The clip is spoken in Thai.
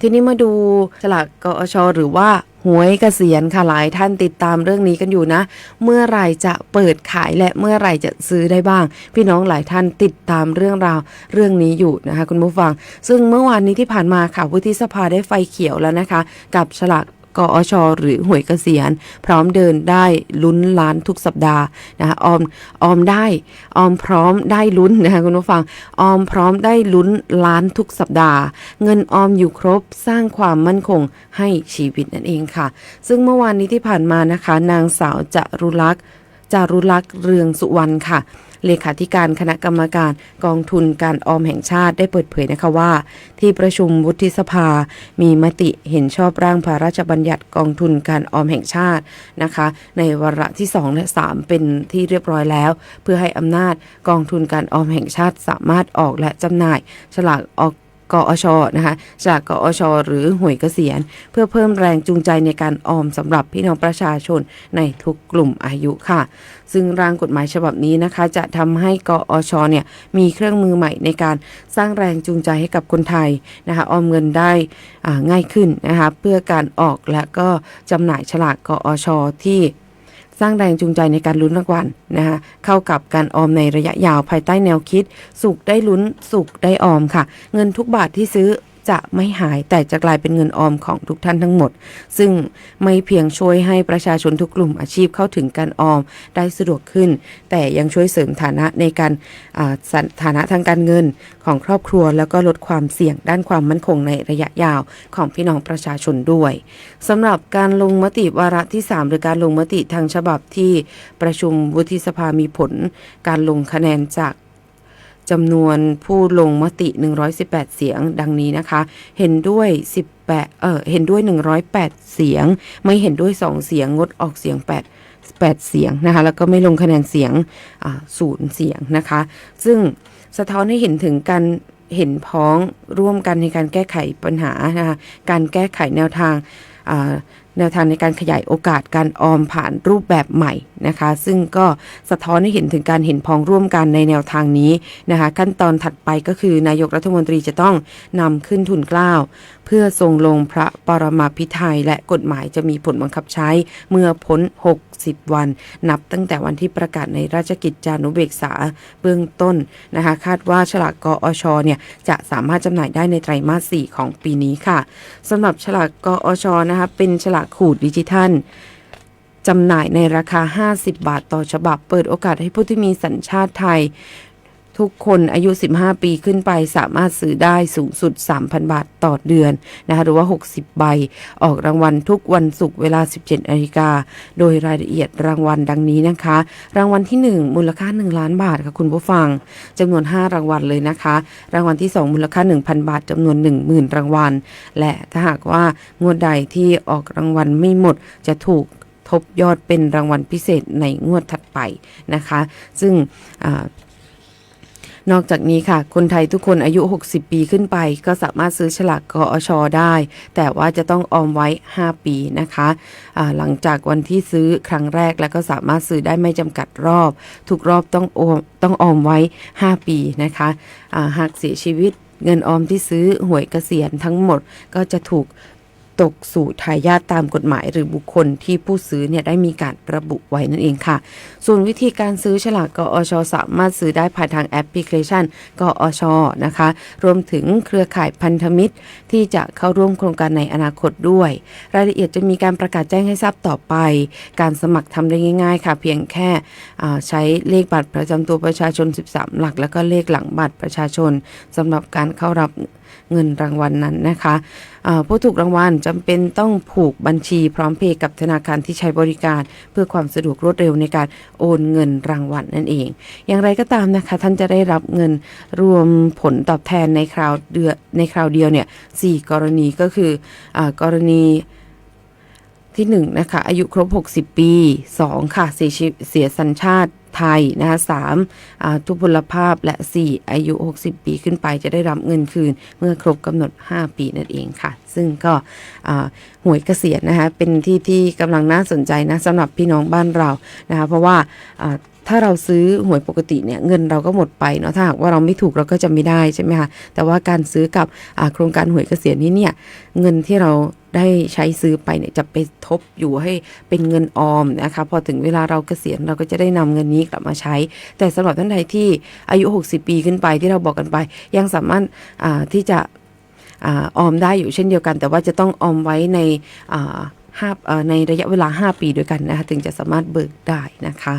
ทีนี้มาดูฉลากกอชหรือว่าหวยเกษียณค่ะหลายท่านติดตามเรื่องนี้กันอยู่นะ เมื่อไหร่จะเปิดขายและเมื่อไหร่จะซื้อได้บ้าง พี่น้องหลายท่านติดตามเรื่องราวเรื่องนี้อยู่นะคะคุณผู้ฟัง ซึ่งเมื่อวานนี้ที่ผ่านมาค่ะวุฒิสภาได้ไฟเขียวแล้วนะคะ กับฉลาก กอชหรือหวยเกษียณ พร้อมเดินได้ลุ้นล้านทุกสัปดาห์นะคะออมออมได้ออมพร้อมได้ลุ้นนะคะคุณผู้ฟังออมพร้อมได้ลุ้นล้านทุกสัปดาห์ เงินออมอยู่ครบสร้างความมั่นคงให้ชีวิตนั่นเองค่ะ ซึ่งเมื่อวานนี้ที่ผ่านมานะคะ นางสาวจารุลักษณ์จารุลักษณ์เรืองสุวรรณค่ะ เลขาธิการคณะกรรมการกองทุนการออมแห่งชาติได้เปิดเผยนะคะว่า ที่ประชุมวุฒิสภา มีมติเห็นชอบร่างพระราชบัญญัติกองทุนการออมแห่งชาตินะคะ ในวาระที่ 2 และ 3 เป็นที่เรียบร้อยแล้ว เพื่อให้อำนาจกองทุนการออมแห่งชาติสามารถออกและจำหน่าย ฉลากออก กอชนะคะจากกอชหรือหวยเกษียณ เพื่อเพิ่มแรงจูงใจในการออมสำหรับพี่น้องประชาชนในทุกกลุ่มอายุค่ะ ซึ่งร่างกฎหมายฉบับนี้นะคะ จะทำให้กอชเนี่ยมีเครื่องมือใหม่ในการสร้างแรงจูงใจให้กับคนไทยนะคะออมเงินได้ง่ายขึ้นนะคะเพื่อการออกและก็จำหน่ายฉลากกอชที่ สร้างแรงจูงใจในการลุ้นรางวัลนะคะเข้ากับการออมในระยะยาวภายใต้แนวคิด สุขได้ลุ้นสุขได้ออมค่ะ เงินทุกบาทที่ซื้อ จะไม่หายแต่จะกลายเป็นเงินออมของทุกท่านทั้งหมด ซึ่งไม่เพียงช่วยให้ประชาชนทุกกลุ่มอาชีพเข้าถึงการออมได้สะดวกขึ้น แต่ยังช่วยเสริมฐานะในการฐานะทางการเงินของครอบครัว แล้วก็ลดความเสี่ยงด้านความมั่นคงในระยะยาวของพี่น้องประชาชนด้วยสำหรับการลงมติวาระที่ 3 หรือการลงมติทางฉบับที่ประชุมวุฒิสภามีผล การลงคะแนนจาก จำนวนผู้ลงมติ 118 เสียงดังนี้นะคะ เห็นด้วย 18 เออเห็นด้วย 108 เสียง ไม่เห็นด้วย 2 เสียงงดออกเสียง 8 8 เสียงนะคะ แล้วก็ไม่ลงคะแนนเสียงอ่าศูนย์เสียงนะคะ ซึ่งสะท้อนให้เห็นถึงการเห็นพ้องร่วมกันในการแก้ไขปัญหานะคะ การแก้ไขแนวทาง แนวทางในการขยายโอกาสการออมผ่านรูปแบบใหม่นะคะ ซึ่งก็สะท้อนให้เห็นถึงการเห็นพ้องร่วมกันในแนวทางนี้นะคะ ขั้นตอนถัดไปก็คือนายกรัฐมนตรีจะต้องนำขึ้นทุนเกล้าเพื่อทรงลงพระปรมาภิไธยและกฎหมายจะมีผลบังคับใช้ เมื่อพ้น 60 วัน นับตั้งแต่วันที่ประกาศในราชกิจจานุเบกษาเบื้องต้นนะคะ คาดว่าฉลากกอชเนี่ยจะสามารถจำหน่ายได้ในไตรมาส 4 ของปีนี้ค่ะสำหรับฉลากกอชนะคะเป็นฉลากขูดดิจิทัลจำหน่ายในราคา 50 บาทต่อฉบับ เปิดโอกาสให้ผู้ที่มีสัญชาติไทย ทุกคนอายุ 15 ปีขึ้นไปสามารถซื้อได้สูงสุด 3,000 บาทต่อเดือนนะคะหรือว่า 60 ใบ ออกรางวัลทุกวันศุกร์เวลา 17นาฬิกา โดยรายละเอียดรางวัลดังนี้นะคะ รางวัลที่ 1 มูลค่า 1 ล้านบาทค่ะคุณผู้ฟังจำนวน 5 รางวัลเลยนะคะ รางวัลที่ 2 มูลค่า 1,000 บาทจำนวน 10,000 รางวัล และถ้าหากว่างวดใดที่ออกรางวัลไม่หมดจะถูกทบยอดเป็นรางวัลพิเศษในงวดถัดไปนะคะ ซึ่ง นอกจากนี้ค่ะ คนไทยทุกคนอายุ 60 ปีขึ้นไป ก็สามารถซื้อฉลากกอชได้ แต่ว่าจะต้องออมไว้ 5 ปีนะคะอ่าหลังจากวันที่ซื้อครั้งแรกแล้วก็สามารถซื้อได้ไม่จำกัดรอบ ทุกรอบต้องออมต้องออมไว้ 5 ปีนะคะอ่าหากเสียชีวิตเงินออมที่ซื้อหวยเกษียณทั้งหมดก็จะถูก ตกสู่ทายาทตามกฎหมาย หรือบุคคลที่ผู้ซื้อเนี่ยได้มีการระบุไว้นั่นเองค่ะ ส่วนวิธีการซื้อฉลากกอชสามารถซื้อได้ผ่านทางแอปพลิเคชันกอชนะคะ รวมถึงเครือข่ายพันธมิตร ที่จะเข้าร่วมโครงการในอนาคตด้วย รายละเอียดจะมีการประกาศแจ้งให้ทราบต่อไป การสมัครทำได้ง่าย ๆ ค่ะ เพียงแค่ใช้เลขบัตรประจำตัวประชาชน 13 หลัก แล้วก็เลขหลังบัตรประชาชนสำหรับการเข้ารับ เงินรางวัลนนั้นนะคะผู้ถูกรางวัลจำเป็นต้องผูกบัญชีพร้อมเพย์กับธนาคารที่ใช้บริการ เพื่อความสะดวกรวดเร็วในการโอนเงินรางวัลนั่นเอง อย่างไรก็ตามนะคะ ท่านจะได้รับเงินรวมผลตอบแทนในคราวเดือนในคราวเดียวเนี่ยสี่กรณีก็คืออกรณีที่1นะคะอายุครบ 60 ปี 2 ค่ะเสียเสียสัญชาติ ไทยนะคะสามทุพพลภาพและ 4 อายุ 60 ปีขึ้นไปจะได้รับเงินคืน เมื่อครบกำหนด 5 ปีนั่นเองค่ะ ซึ่งก็หวยเกษียณนะคะเป็นที่ที่กำลังน่าสนใจนะสำหรับพี่น้องบ้านเรานะคะเพราะว่า ถ้าเราซื้อหวยปกติเนี่ยเงินเราก็หมดไปเนาะถ้าหากว่าเราไม่ถูกเราก็จะไม่ได้ใช่ไหมคะแต่ว่าการซื้อกับโครงการหวยเกษียณนี้เนี่ยเงินที่เราได้ใช้ซื้อไปเนี่ยจะไปทบอยู่ให้เป็นเงินออมนะคะพอถึงเวลาเราเกษียณเราก็จะได้นำเงินนี้กลับมาใช้ แต่สำหรับท่านใดที่อายุ 60 ปีขึ้นไปที่เราบอกกันไป ยังสามารถที่จะออมได้อยู่เช่นเดียวกัน แต่ว่าจะต้องออมไว้ในห้าในระยะเวลา 5 ปีด้วยกันนะคะถึงจะสามารถเบิกได้นะคะ